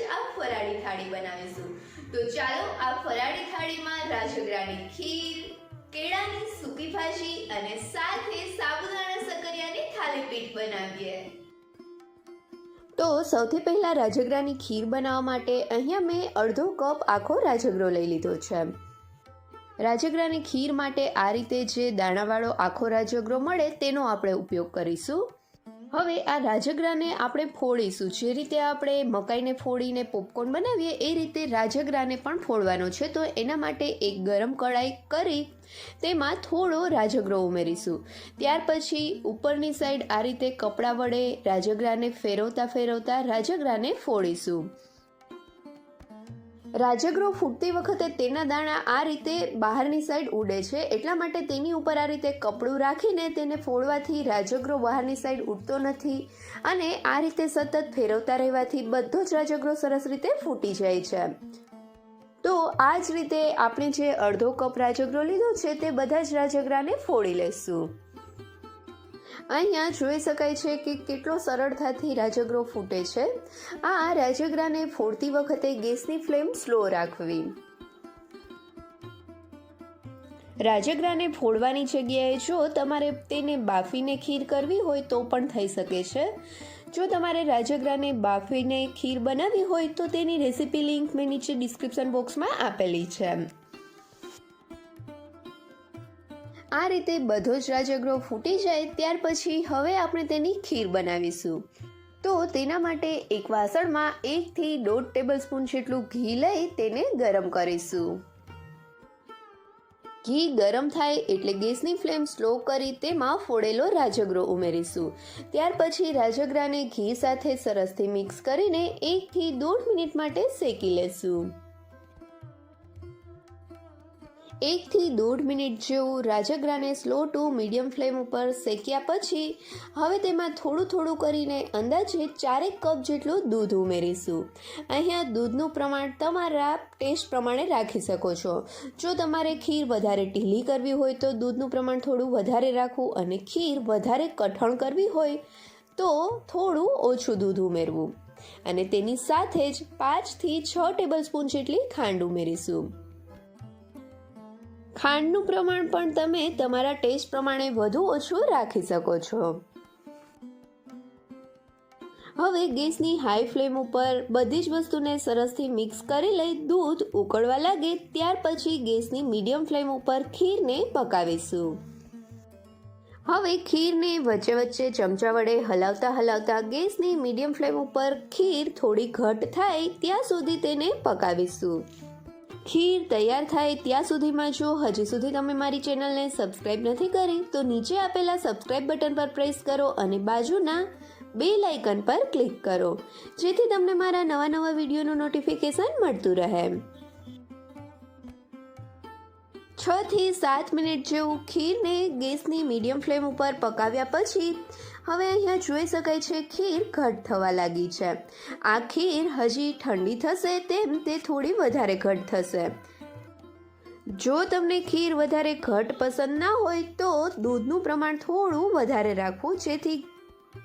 વગર જ આ ફરાળી થાળી બનાવીશું. તો ચાલો આ ફરાળી થાળીમાં રાજગરાની ખીર, કેળાની સૂકી ભાજી અને સાથે સાબુદાણા સકરિયાની થાળી પીઠ બનાવીએ. તો સૌથી પહેલાં રાજગરાની ખીર બનાવવા માટે અહીંયા મેં અડધો કપ આખો રાજગરો લઈ લીધો છે. રાજગરાની ખીર માટે આ રીતે જે દાણાવાળો આખો રાજગરો મળે તેનો આપણે ઉપયોગ કરીશું. હવે આ રાજગરાને આપણે ફોડીશું. જે રીતે આપણે મકાઈને ફોડીને પોપકોર્ન બનાવીએ, એ રીતે રાજગરાને પણ ફોડવાનો છે. તો એના માટે એક ગરમ કડાઈ કરી તેમાં થોડો રાજગરો ઉમેરીશું. ત્યાર પછી ઉપરની સાઈડ આ રીતે કપડાં વડે રાજગરાને ફેરવતા ફેરવતા રાજગરાને ફોડીશું. રાજગરો ફૂટતી વખતે તેના દાણા આ રીતે બહારની સાઈડ ઉડે છે. એટલા માટે તેની ઉપર આ રીતે કપડું રાખીને તેને ફોડવાથી રાજગરો બહારની સાઈડ ઉડતો નથી અને આ રીતે સતત ફેરવતા રહેવાથી બધો જ રાજગરો સરસ રીતે ફૂટી જાય છે. તો આ જ રીતે આપણે જે અડધો કપ રાજગરો લીધો છે તે બધા જ રાજગરાને ફોડી લેશું. અહીંયા જોઈ શકાય છે કે કેટલો સરળતાથી રાજગરો ફૂટે છે. આ રાજગરાને ફોડતી વખતે ગેસની ફ્લેમ સ્લો રાખવી. રાજગરાને ફોડવાની જગ્યાએ જો તમારે તેને બાફીને ખીર કરવી હોય તો પણ થઈ શકે છે. જો તમારે રાજગરાને બાફીને ખીર બનાવવી હોય તો તેની રેસીપી લિંક મેં નીચે ડિસ્ક્રિપ્શન બોક્સમાં આપેલી છે. આ રીતે બધો જ રાજગરો ફૂટી જાય ત્યાર પછી હવે આપણે તેની ખીર બનાવીશું. તો તેના માટે એક વાસણમાં એકથી દોઢ ટેબલ સ્પૂન જેટલું ઘી લઈ તેને ગરમ કરીશું. ઘી ગરમ થાય એટલે ગેસની ફ્લેમ સ્લો કરી તેમાં ફોડેલો રાજગરો ઉમેરીશું. ત્યાર પછી રાજગરાને ઘી સાથે સરસથી મિક્સ કરીને એકથી દોઢ મિનિટ માટે શેકી લેશું. એકથી દોઢ મિનિટ જેવું રાજગરાને સ્લો ટુ મીડિયમ ફ્લેમ ઉપર શેક્યા પછી હવે તેમાં થોડું થોડું કરીને અંદાજે ચારેક કપ જેટલું દૂધ ઉમેરીશું. અહીંયા દૂધનું પ્રમાણ તમારા ટેસ્ટ પ્રમાણે રાખી શકો છો. જો તમારે ખીર વધારે ઢીલી કરવી હોય તો દૂધનું પ્રમાણ થોડું વધારે રાખવું અને ખીર વધારે કઠણ કરવી હોય તો થોડું ઓછું દૂધ ઉમેરવું. અને તેની સાથે જ પાંચથી છ ટેબલ સ્પૂન જેટલી ખાંડ ઉમેરીશું. ખાંડનું પ્રમાણ પણ તમે તમારા ટેસ્ટ પ્રમાણે વધુ ઓછું રાખી શકો છો. હવે ગેસની હાઈ ફ્લેમ ઉપર બધી જ વસ્તુને સરસથી મિક્સ કરી લઈ દૂધ ઉકળવા લાગે ત્યાર પછી ગેસની મીડિયમ ફ્લેમ ઉપર ખીરને પકાવીશું. હવે ખીરને વચ્ચે વચ્ચે ચમચા વડે હલાવતા હલાવતા ગેસની મીડિયમ ફ્લેમ ઉપર ખીર થોડી ઘટ થાય ત્યાં સુધી તેને પકાવીશું. ખીર તૈયાર થાય ત્યાં સુધીમાં જો હજી સુધી તમે મારી ચેનલને સબસ્ક્રાઇબ નથી કરી, તો નીચે આપેલા સબસ્ક્રાઇબ બટન પર પ્રેસ કરો અને બાજુના બે લાઇકન પર ક્લિક કરો, જેથી તમને મારા નવા નવા વિડીયોનું નોટિફિકેશન મળતું રહે. છ થી સાત મિનિટ જેવું ખીરને ગેસની મીડિયમ ફ્લેમ ઉપર પકાવ્યા પછી હવે અહીંયા જોઈ શકાય છે ખીર ઘટ થવા લાગી છે. આ ખીર હજી ઠંડી થશે તેમ તે થોડી વધારે ઘટ થશે. જો તમને ખીર વધારે ઘટ પસંદ ના હોય તો દૂધનું પ્રમાણ થોડું વધારે રાખવું જેથી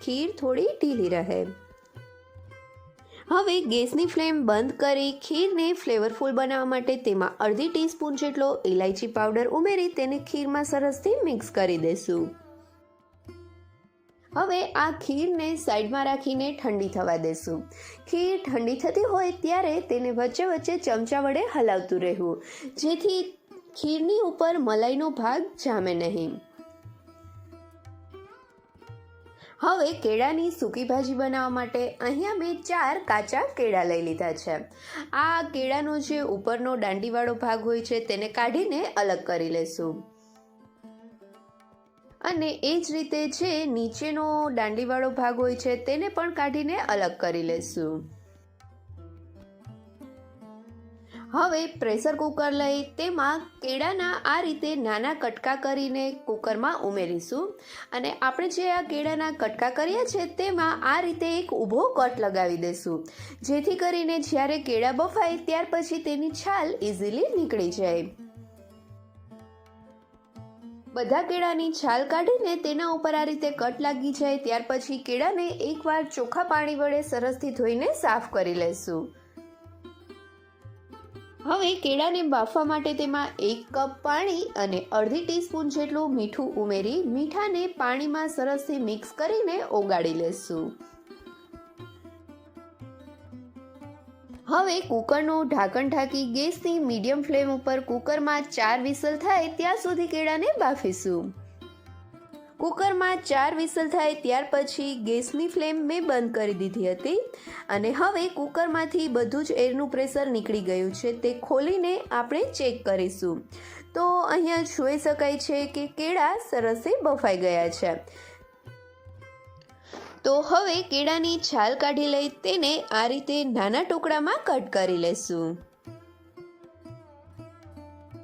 ખીર થોડી ઢીલી રહે. હવે ગેસની ફ્લેમ બંધ કરી ખીરને ફ્લેવરફુલ બનાવવા માટે તેમાં અડધી ટીસ્પૂન જેટલો ઇલાયચી પાવડર ઉમેરી તેને ખીરમાં સરસથી મિક્સ કરી દેશું. હવે આ ખીરને સાઈડમાં રાખીને ઠંડી થવા દેશું. ખીર ઠંડી થતી હોય ત્યારે તેને વચ્ચે વચ્ચે ચમચા વડે હલાવતું રહેવું. જેથી ખીરની ઉપર મલાઈનો ભાગ જામે નહીં. હવે કેળાની સૂકી ભાજી બનાવવા માટે અહીંયા મેં ચાર કાચા કેળા લઈ લીધા છે. આ કેળાનો જે ઉપરનો દાંડીવાળો ભાગ હોય છે તેને કાઢીને અલગ કરી લેશું. અને એ જ રીતે જે નીચેનો દાંડીવાળો ભાગ હોય છે, તેને પણ કાઢીને અલગ કરી લેશું. હવે પ્રેશર કુકર લઈ તેમાં કેળાના આ રીતે નાના કટકા કરીને કુકરમાં ઉમેરીશું. અને આપણે જે આ કેળાના કટકા કર્યા છે, તેમાં આ રીતે એક ઊભો કટ લગાવી દઈશું જેથી કરીને જ્યારે કેળા બફાય, ત્યાર પછી તેની છાલ ઇઝીલી નીકળી જાય. બધા કેળાની છાલ કાઢીને તેના ઉપર આ રીતે કટ લાગી જાય, ત્યાર પછી કેળાને એકવાર ચોખ્ખા પાણી વડે સરસથી ધોઈને સાફ કરી લેશું. હવે કેળાને બાફવા માટે તેમાં એક કપ પાણી અને અડધી ટીસ્પૂન જેટલું મીઠું ઉમેરી મીઠાને પાણીમાં સરસથી મિક્સ કરીને ઓગાળી લેશું. હવે કુકરનું ઢાંકણ ઢાંકી ગેસની મીડિયમ ફ્લેમ ઉપર કુકરમાં ચાર વિસલ થાય ત્યાં સુધી કેળાને બાફીશું. કુકરમાં ચાર વિસલ થાય ત્યાર પછી ગેસની ફ્લેમ મેં બંધ કરી દીધી હતી અને હવે કુકરમાંથી બધું જ એરનું પ્રેશર નીકળી ગયું છે તે ખોલીને આપણે ચેક કરીશું. તો અહીંયા જોઈ શકાય છે કે કેળા સરસે બફાઈ ગયા છે. તો હવે કેળાની છાલ કાઢી લઈ તેને આ રીતે નાના ટુકડામાં કટ કરી લેશું.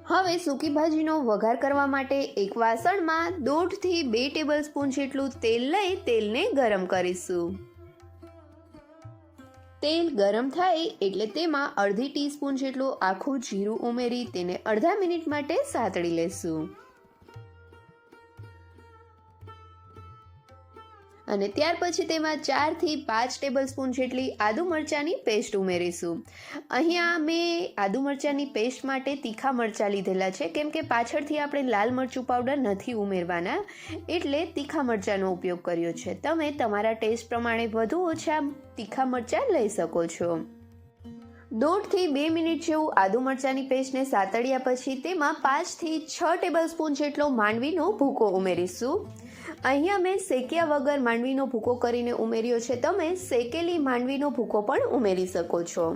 હવે સૂકી ભાજીનો વઘાર કરવા માટે એક વાસણમાં દોઢથી બે ટેબલ સ્પૂન જેટલું તેલ લઈ તેલને ગરમ કરીશું. તેલ ગરમ થાય એટલે તેમાં અડધી ટીસ્પૂન જેટલું આખું જીરું ઉમેરી તેને અડધા મિનિટ માટે સાતળી લેશું. અને ત્યાર પછી તેમાં ચારથી પાંચ ટેબલ સ્પૂન જેટલી આદુ મરચાંની પેસ્ટ ઉમેરીશું. અહીંયા મેં આદુ મરચાંની પેસ્ટ માટે તીખા મરચાં લીધેલા છે, કેમ કે પાછળથી આપણે લાલ મરચું પાવડર નથી ઉમેરવાના, એટલે તીખા મરચાંનો ઉપયોગ કર્યો છે. તમે તમારા ટેસ્ટ પ્રમાણે વધુ ઓછા તીખા મરચાં લઈ શકો છો. દોઢથી બે મિનિટ જેવું આદુ મરચાંની પેસ્ટને સાતળ્યા પછી તેમાં પાંચથી છ ટેબલ સ્પૂન જેટલો માંડવીનો ભૂકો ઉમેરીશું. અહીંયા મેં શેક્યા વગર માંડવીનો ભૂકો કરીને ઉમેર્યો છે. તમે શેકેલી માંડવીનો ભૂકો પણ ઉમેરી શકો છો.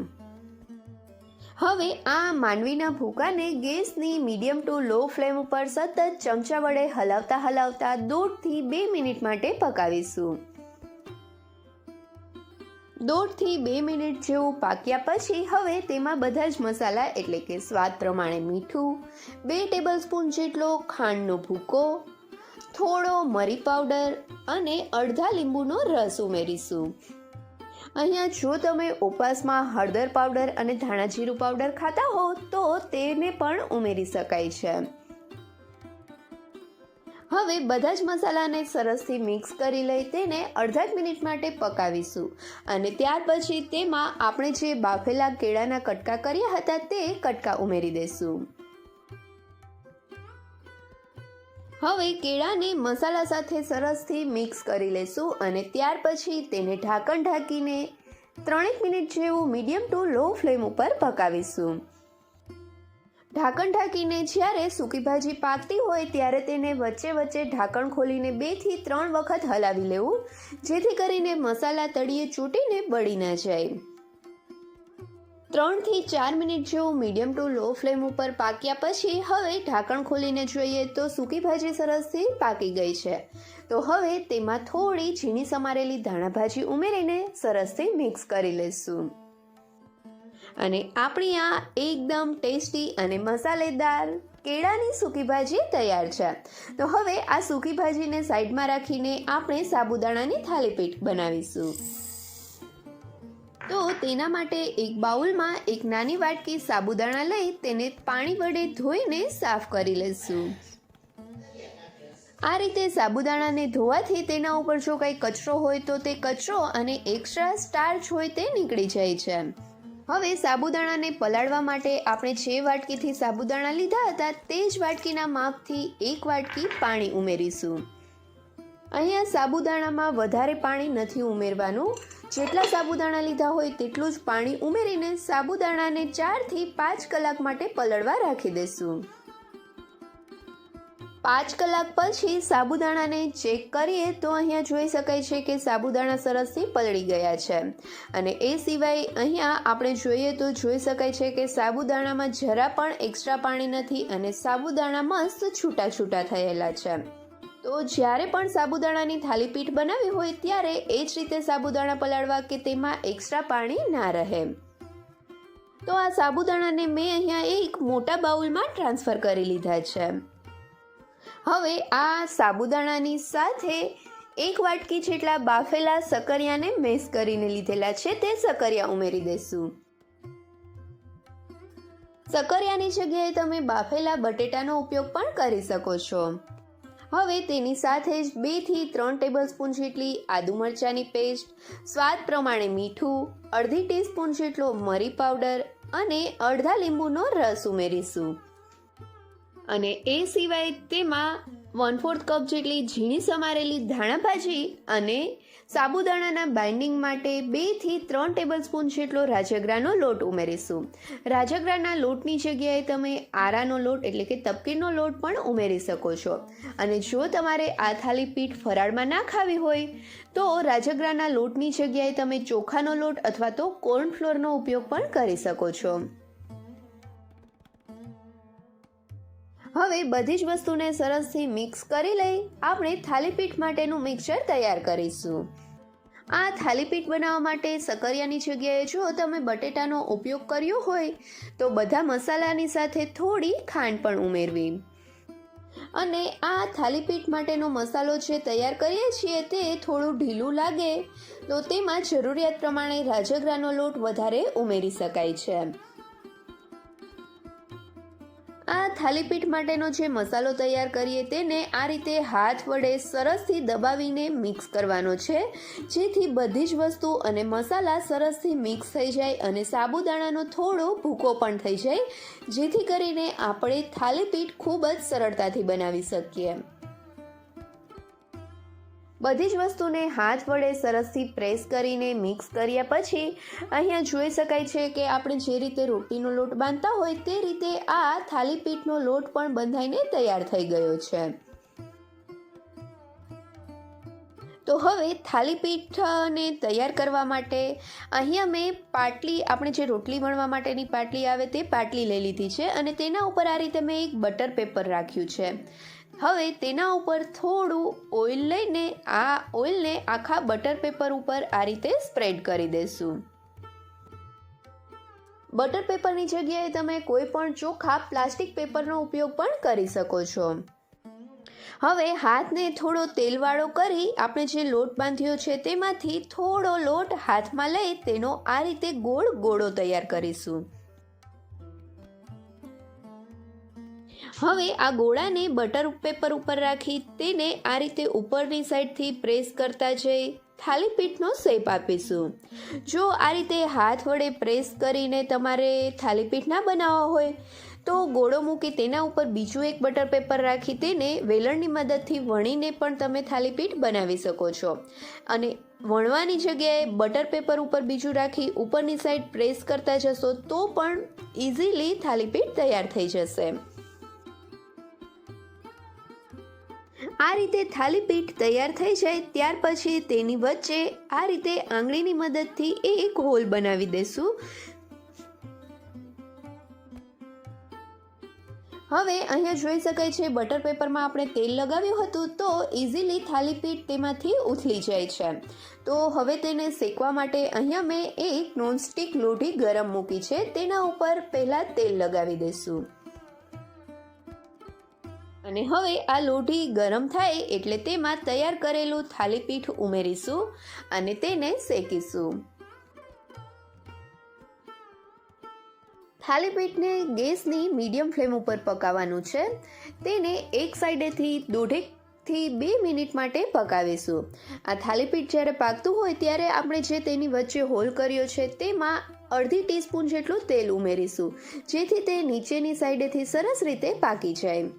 હવે આ માંડવીના ભૂકાને ગેસની મીડિયમ ટુ લો ફ્લેમ ઉપર સતત ચમચા વડે હલાવતા હલાવતા દોઢથી બે મિનિટ માટે પકાવીશું. દોઢથી બે મિનિટ જેવું પાક્યા પછી હવે તેમાં બધા જ મસાલા એટલે કે સ્વાદ પ્રમાણે મીઠું, બે ટેબલ સ્પૂન જેટલો ખાંડનો ભૂકો થોડો મરી પાવડર અને અડધા લીંબુનો રસ ઉમેરીશું. અહીંયા જો તમે ઉપવાસમાં હળદર પાવડર અને ધાણા જીરું પાવડર ખાતા હો, તો તેને પણ ઉમેરી શકાય છે. હવે બધા જ મસાલાને સરસથી મિક્સ કરી લઈ તેને અડધા જ મિનિટ માટે પકાવીશું. અને ત્યાર પછી તેમાં આપણે જે બાફેલા કેળાના કટકા કર્યા હતા તે કટકા ઉમેરી દઈશું હવે કેળાને મસાલા સાથે સરસથી મિક્સ કરી લેશું અને ત્યાર પછી તેને ઢાંકણ ઢાંકીને ત્રણેક મિનિટ જેવું મીડિયમ ટુ લો ફ્લેમ ઉપર પકાવીશું. ઢાંકણ ઢાંકીને જ્યારે સૂકી ભાજી પાકતી હોય ત્યારે તેને વચ્ચે વચ્ચે ઢાંકણ ખોલીને બેથી ત્રણ વખત હલાવી લેવું, જેથી કરીને મસાલા તળીએ ચૂંટીને બળી ના જાય. ત્રણથી ચાર મિનિટ જેવું મીડિયમ ટુ લો ફ્લેમ ઉપર પાક્યા પછી હવે ઢાંકણ ખોલીને જોઈએ તો સૂકી ભાજી સરસથી પાકી ગઈ છે. તો હવે તેમાં થોડી ઝીણી સમારેલી ધાણા ભાજી ઉમેરીને સરસથી મિક્સ કરી લઈશું. અને આપણી આ એકદમ ટેસ્ટી અને મસાલેદાર કેળાની સૂકી ભાજી તૈયાર છે. તો હવે આ સૂકી ભાજીને સાઈડમાં રાખીને આપણે સાબુદાણાની થાલીપીઠ બનાવીશું. તો તેના માટે એક બાઉલમાં એક નાની વાટકી સાબુદાણા લઈ તેને પાણી વડે ધોઈને સાફ કરી લઈશું આ રીતે સાબુદાણાને ધોવાથી તેના ઉપર જો કંઈ કચરો હોય તો તે કચરો અને એક્સ્ટ્રા સ્ટાર્ચ હોય તે નીકળી જાય છે. હવે સાબુદાણાને પલાળવા માટે આપણે જે વાટકીથી સાબુદાણા લીધા હતા તે જ વાટકીના માપથી એક વાટકી પાણી ઉમેરીશું. અહીંયા સાબુદાણામાં વધારે પાણી નથી ઉમેરવાનું. જેટલા સાબુદાણા લીધા હોય તેટલું જ પાણી ઉમેરીને સાબુદાણાને ચારથી પાંચ કલાક માટે પલળવા રાખી દઈશું પાંચ કલાક પછી સાબુદાણાને ચેક કરીએ તો અહીંયા જોઈ શકાય છે કે સાબુદાણા સરસથી પલળી ગયા છે. અને એ સિવાય અહીંયા આપણે જોઈએ તો જોઈ શકાય છે કે સાબુદાણામાં જરા પણ એક્સ્ટ્રા પાણી નથી અને સાબુદાણા મસ્ત છૂટા છૂટા થયેલા છે. તો જ્યારે પણ સાબુદાણાની થાલીપીઠ બનાવી હોય ત્યારે એ જ રીતે સાબુદાણા પલાળવા કે તેમાં એક્સ્ટ્રા પાણી ના રહે. તો આ સાબુદાણાને મેં અહીંયા એક મોટા બાઉલમાં ટ્રાન્સફર કરી લીધા છે. હવે આ સાબુદાણાની સાથે એક વાટકી જેટલા બાફેલા સકરિયાને મેસ કરીને લીધેલા છે તે સકરિયા ઉમેરી દેશું સકરિયાની જગ્યાએ તમે બાફેલા બટેટાનો ઉપયોગ પણ કરી શકો છો. હવે તેની સાથે જ બેથી ત્રણ ટેબલસ્પૂન જેટલી આદુ મરચાંની પેસ્ટ, સ્વાદ પ્રમાણે મીઠું, અડધી ટીસ્પૂન જેટલો મરી પાવડર અને અડધા લીંબુનો રસ ઉમેરીશું. અને એ સિવાય તેમાં વન ફોર્થ કપ જેટલી ઝીણી સમારેલી ધાણા ભાજી અને સાબુદાણાના બાઇન્ડિંગ માટે બેથી ત્રણ ટેબલસ્પૂન જેટલો રાજગરાનો લોટ ઉમેરીશું. રાજગરાના લોટની જગ્યાએ તમે આરાનો લોટ એટલે કે તપકીરનો લોટ પણ ઉમેરી શકો છો. અને જો તમારે આ થાળી પીઠ ફરાળમાં ના ખાવી હોય, તો રાજગરાના લોટની જગ્યાએ તમે ચોખાનો લોટ અથવા તો કોર્નફ્લોરનો ઉપયોગ પણ કરી શકો છો. હવે બધી જ વસ્તુને સરસથી મિક્સ કરી લઈ આપણે થાલીપીઠ માટેનું મિક્સર તૈયાર કરીશું. આ થાલીપીઠ બનાવવા માટે સકરિયાની જગ્યાએ જો તમે બટેટાનો ઉપયોગ કર્યો હોય, તો બધા મસાલાની સાથે થોડી ખાંડ પણ ઉમેરવી. અને આ થાલીપીઠ માટેનો મસાલો જે તૈયાર કરીએ છીએ તે થોડું ઢીલું લાગે, તો તેમાં જરૂરિયાત પ્રમાણે રાજગરાનો લોટ વધારે ઉમેરી શકાય છે. આ થાલીપીઠ માટેનો જે મસાલો તૈયાર કરીએ તેને આ રીતે હાથ વડે સરસથી દબાવીને મિક્સ કરવાનો છે. જેથી બધી જ વસ્તુ અને મસાલા સરસથી મિક્સ થઈ જાય અને સાબુદાણાનો થોડો ભૂકો પણ થઈ જાય. જેથી કરીને આપણે થાલીપીઠ ખૂબ જ સરળતાથી બનાવી શકીએ. બધી જ વસ્તુને હાથ વડે સરસથી પ્રેસ કરીને મિક્સ કર્યા પછી અહીંયા જોઈ શકાય છે કે આપણે જે રીતે રોટીનો લોટ બાંધતા હોય તે રીતે આ થાલીપીઠનો લોટ પણ બંધાઈને તૈયાર થઈ ગયો છે. તો હવે થાલીપીઠને તૈયાર કરવા માટે અહીંયા મેં પાટલી, આપણે જે રોટલી વણવા માટેની પાટલી આવે તે પાટલી લઈ લીધી છે અને તેના ઉપર આ રીતે મેં એક બટર પેપર રાખ્યું છે. હવે તેના ઉપર થોડું ઓઇલ લઈને આ ઓઇલને આખા બટર પેપર ઉપર આ રીતે સ્પ્રેડ કરી દેશું. બટર પેપરની જગ્યાએ તમે કોઈ પણ ચોખ્ખા પ્લાસ્ટિક પેપરનો ઉપયોગ પણ કરી શકો છો. હવે હાથને થોડો તેલવાળો કરી આપણે જે લોટ બાંધ્યો છે તેમાંથી થોડો લોટ હાથમાં લઈ તેનો આ રીતે ગોળ ગોળો તૈયાર કરીશું. હવે આ ગોળાને બટર પેપર ઉપર રાખી તેને આ રીતે ઉપરની સાઈડથી પ્રેસ કરતા જઈ થાલીપીઠનો શેપ આપીશું. જો આ રીતે હાથ વડે પ્રેસ કરીને તમારે થાલીપીઠ ના બનાવવા હોય, તો ગોળો મૂકી તેના ઉપર બીજું એક બટર પેપર રાખી તેને વેલણની મદદથી વણીને પણ તમે થાલીપીઠ બનાવી શકો છો. અને વણવાની જગ્યાએ બટર પેપર ઉપર બીજું રાખી ઉપરની સાઈડ પ્રેસ કરતા જશો તો પણ ઇઝીલી થાલીપીઠ તૈયાર થઈ જશે. આ રીતે થાલીપીઠ તૈયાર થઈ જાય ત્યાર પછી તેની વચ્ચે આ રીતે આંગળીની મદદથી એક હોલ બનાવી દેશું. હવે અહીંયા જોઈ શકાય છે બટર પેપરમાં આપણે તેલ લગાવ્યું હતું તો ઇઝીલી થાલીપીઠ તેમાંથી ઉથલી જાય છે. તો હવે તેને શેકવા માટે અહીંયા મેં એક નોનસ્ટિક લોઢી ગરમ મૂકી છે. તેના ઉપર પહેલાં તેલ લગાવી દઈશું અને હવે આ લોઢી ગરમ થાય એટલે તેમાં તૈયાર કરેલું થાલીપીઠ ઉમેરીશું અને તેને શેકીશું. થાલીપીઠને ગેસની મીડિયમ ફ્લેમ ઉપર પકાવવાનું છે. તેને એક સાઈડેથી દોઢેકથી બે મિનિટ માટે પકાવીશું. આ થાલીપીઠ જ્યારે પાકતું હોય ત્યારે આપણે જે તેની વચ્ચે હોલ કર્યો છે તેમાં અડધી ટીસ્પૂન જેટલું તેલ ઉમેરીશું, જેથી તે નીચેની સાઈડેથી સરસ રીતે પાકી જાય.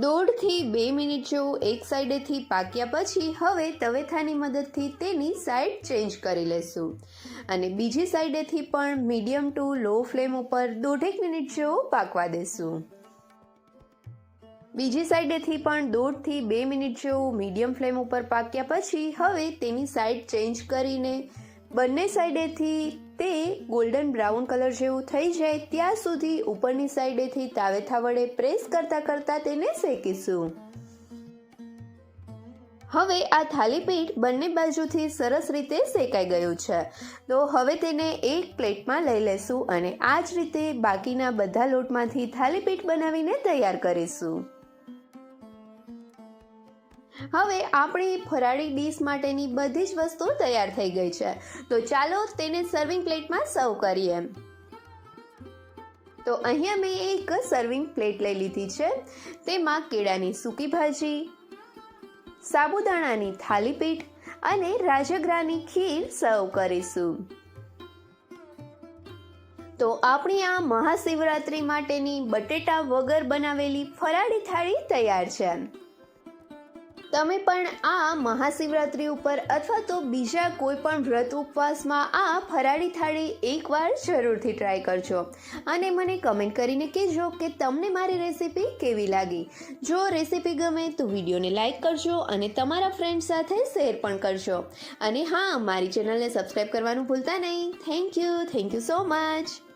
દોઢથી બે મિનિટ જેવું એક સાઈડેથી પાક્યા પછી હવે તવેથાની મદદથી તેની સાઈડ ચેન્જ કરી લેશું. અને બીજી સાઈડેથી પણ મીડિયમ ટુ લો ફ્લેમ ઉપર દોઢેક મિનિટ જેવું પાકવા દેશું. બીજી સાઈડેથી પણ દોઢથી બે મિનિટ જેવું મીડિયમ ફ્લેમ ઉપર પાક્યા પછી હવે તેની સાઈડ ચેન્જ કરીને બંને સાઈડેથી તે ગોલ્ડન બ્રાઉન કલર જેવું થઈ જાય ત્યાં સુધી ઉપરની સાઈડેથી તાવેથા વડે પ્રેસ કરતાં કરતાં તેને શેકીશું. હવે આ થાલીપીઠ બંને બાજુથી સરસ રીતે શેકાઈ ગયું છે. તો હવે તેને એક પ્લેટમાં લઈ લેશું અને આ જ રીતે બાકીના બધા લોટમાંથી થાલીપીઠ બનાવીને તૈયાર કરીશું. હવે આપણી ફરાળી ડીશ માટેની બધી જ વસ્તુ તૈયાર થઈ ગઈ છે. તો ચાલો તેને સર્વિંગ પ્લેટમાં સર્વ કરીએ. તો અહીંયા મેં એક સર્વિંગ પ્લેટ લઈ લીધી છે. તેમાં કેળાની સૂકી ભાજી, સાબુદાણાની થાલીપીઠ અને રાજગરાની ખીર સર્વ કરીશું. તો આપણી આ મહાશિવરાત્રિ માટેની બટેટા વગર બનાવેલી ફરાળી થાળી તૈયાર છે. તમે પણ આ મહાશિવરાત્રિ ઉપર અથવા તો બીજા કોઈ પણ વ્રત ઉપવાસમાં આ ફરાળી થાળી એકવાર જરૂરથી ટ્રાય કરજો. અને મને કમેન્ટ કરીને કહેજો કે તમને મારી રેસીપી કેવી લાગી. જો રેસીપી ગમે તો વિડીયોને લાઇક કરજો અને તમારા ફ્રેન્ડ સાથે શેર પણ કરજો. અને હા, મારી ચેનલને સબસ્ક્રાઈબ કરવાનું ભૂલતા નહીં. Thank you thank you so much